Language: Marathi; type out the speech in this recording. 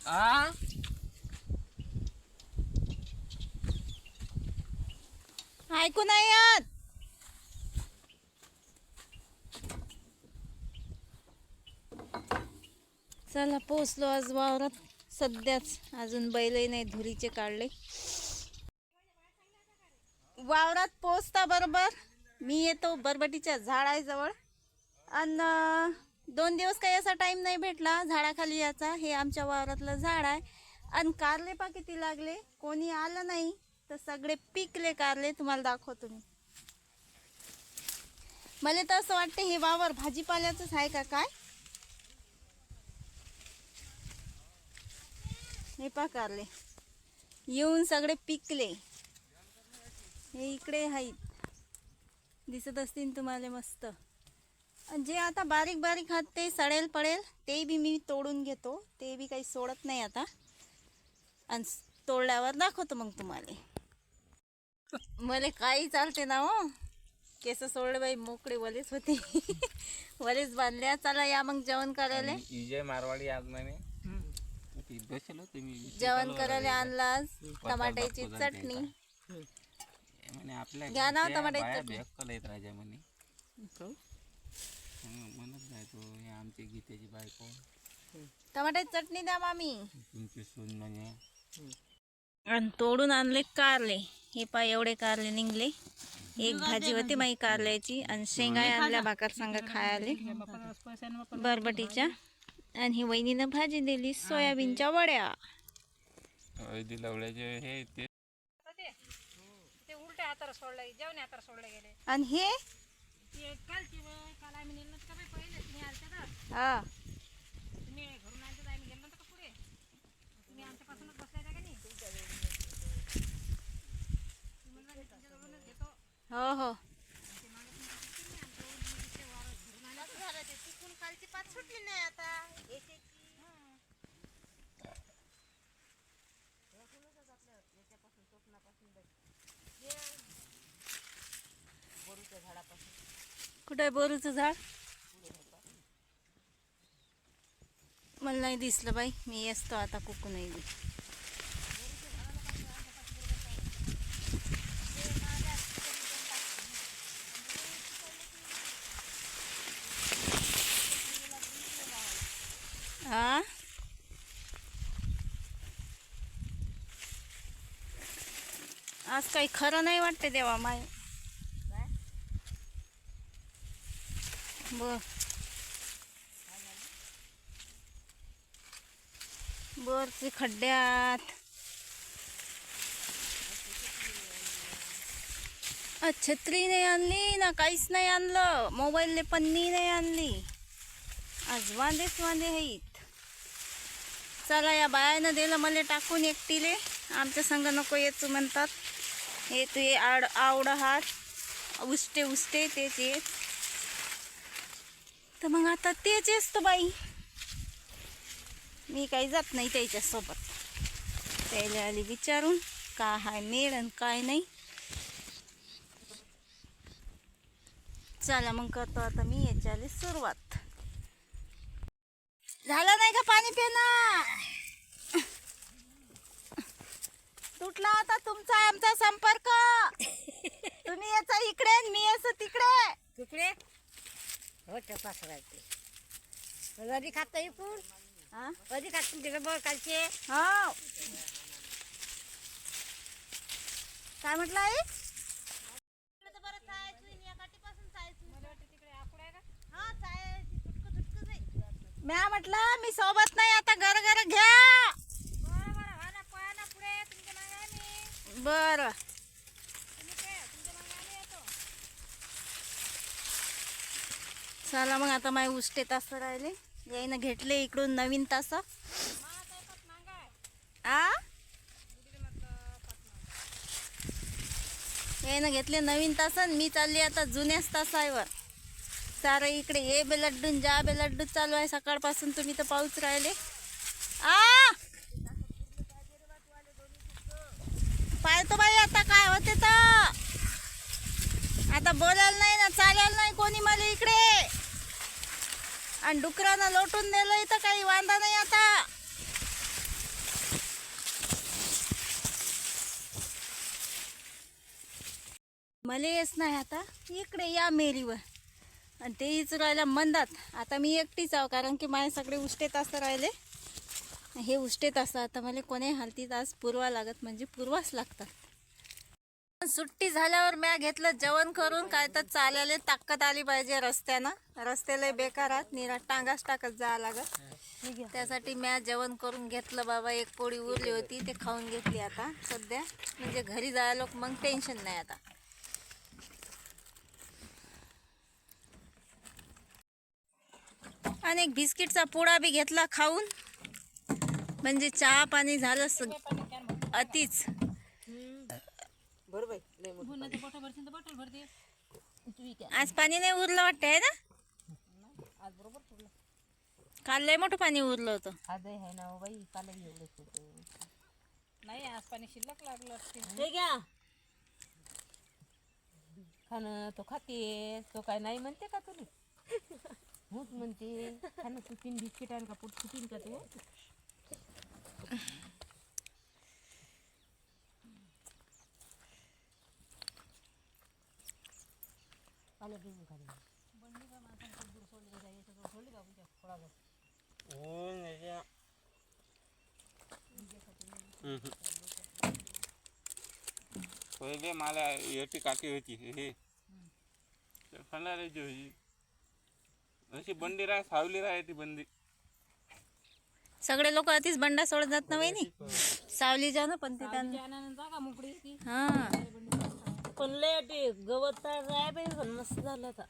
आ? ऐकू नाही येत. चला पोचलो आज वावरात. सध्याच अजून बैलही नाही धुरीचे काढले. वावरात पोचता बरोबर. मी येतो बरबटीच्या झाडाजवळ. आणि दोन दिवस काही असा टाइम नाही भेटला. झाडाखाली याचा हे आमच्या वावरातलं झाड आहे. आणि कारले पा किती लागले? कोणी आलं नाही. तर सगळे पिकले कारले. तुम्हाला दाखवतो मी. मला तर असं वाटतं हे वावर भाजीपाल्याचंच आहे का काय? हे पा कारले. येऊन सगळे पिकले. हे इकडे आहेत. दिसत असतील तुम्हाला मस्त. जे आता बारीक बारीक हात ते सडेल पडेल ते बी मी तोडून घेतो. ते बी काही सोडत नाही आता. आणि तोडल्यावर दाखवतो मग तुम्हाला. मला काही चालते ना हो. केस सोडले बाई मोकळे वलेच होते. वलेच बांधल्या. चला या मग जेवण करायला. विजय मारवाडी होते मी जेवण करायला आणला टमाट्याची चटणी. घ्या ना टमाट्याची चटणी. भेक्कल आहेत राजा म्हणे हं, म्हणत नाही तो हे आमची गीतेची बायको. टमाट्याची चटणी द्या मामी. तुमची सून म्हणे. आणि तोडून आणले कारले. हे पा एवढे कारले निघले. एक भाजी होती माई कारल्याची आणि शेंगा आणल्या भाकर सांगा खायला. बरबटीच्या. आणि ही वहिनीनं भाजी दिली सोयाबीनच्या वड्या. हे आणि हे ते कालची वेळ काल आम्ही नेलं का बाई आलते तर हा तुम्ही घरून आणते तर आम्ही गेलो नव्हतं का पुढे तुम्ही आमच्यापासूनच बसल्या होत्या का नाही तुम्ही म्हणलं मी तुमच्याजवळूनच घेतो हो हो कुठं आहे बोरूचं झाड? मला नाही दिसलं बाई मी असतो आता कुकू नाही हा आज काही खरं नाही वाटते देवा माय. बर बरचे खड्ड्यात. छत्री नाही आणली ना काहीच नाही आणलं. मोबाईलने पन्नी नाही आणली. आज वांदेच वांदे आहेत. चला या बायानं दिलं मला टाकून एकटीले. आमच्या संग नको येतो म्हणतात. हे तू ये आड आवड हात उष्टे उष्टे तेच येत तर मग आता तेच असतं बाई. मी काही जात नाही त्याच्यासोबत. त्याला आली विचारून का हाय मेळ आणि काय नाही. चला मग करतो आता मी याच्याली सुरुवात. झालं नाही का पाणी पिणं तुटला होता तुमचा आमचा संपर्क. तुम्ही याचा इकडे मी याचं तिकडे. तिकडे? हो तपास राहते कधी खात इकून हा? कधी खात तुमचे बघ कालचे हो. काय म्हटलं आई? म्या म्हटलं मी सोबत नाही आता घर घर घ्या. बरं बरं हा ना पहा ना पुढे तुमच्या मागे आम्ही बर तुम्ही काय तुमच्या मागे आम्ही येतो चला मग आता माझे उष्टे तास राहिले. याईनं घेतले इकडून नवीन तास. आ? बुडीले घेतले नवीन तास आणि मी चालली आता जुन्याच तासावर. सारं इकडे ये बे लड्डून जा बे लड्डू चालू आहे सकाळपासून तुम्ही तर पाऊच राहिले. आ? पाहतो बाई आता काय होते तर. आता बोलायला नाही ना चालायला नाही कोणी मला इकडे. आणि डुकरानं लोटून नेलं इथं काही वांदा नाही आता. मला येच नाही आता. इकडे या मेरीवर. आणि ते हीच राहिला मंदात. आता मी एकटीच आहो कारण की माझे सगळे उष्टे तास राहिले. हे उष्टेत असतात आता मला कोणी हालतीत आज पुरवा लागत म्हणजे पुरवाच लागतात. सुट्टी झाल्यावर म्या घेतलं जेवण करून काय तर चालायला ताकद आली पाहिजे रस्त्यानं. रस्त्याला बेकार आहात निरा टांगाच टाकत जावं लागत. त्यासाठी म्या जेवण करून घेतलं बाबा एक पोळी उरली होती ते खाऊन घेतली आता. सध्या म्हणजे घरी जायला मग टेन्शन नाही आता. आणि एक बिस्किटचा पोळा बी घेतला खाऊन. म्हणजे चहा पाणी झालं अतिच पुन्हा ते बॉटल भरशील तर बॉटल भरते तुम्ही काय आज पाणी नाही उरलं वाटतं आहे ना आज बरोबर काल लय मोठं पाणी उरलं होतं. आज आहे ना बाई कालही एवढंच होतं. नाही आज पाणी शिल्लक लागलं असते हे घ्या. खाणं तो खाते तो काय नाही म्हणते का तुला? होच म्हणते. खाणं तू तीन बिस्किट आण का पोट फुटीन का तू? पहिले मला याची काठी होती हे खंडाऱ्याची होती अशी बंडी राह सावली राह ती बंदी सगळे लोक अतिच बंडा सोडत जात ना. वहिनी सावली जा ना पण ते त्यांना त्यानं जागा मोकळी ती हा. पण लय ते गवत तर आहे बाई पण मस्त झालं आता.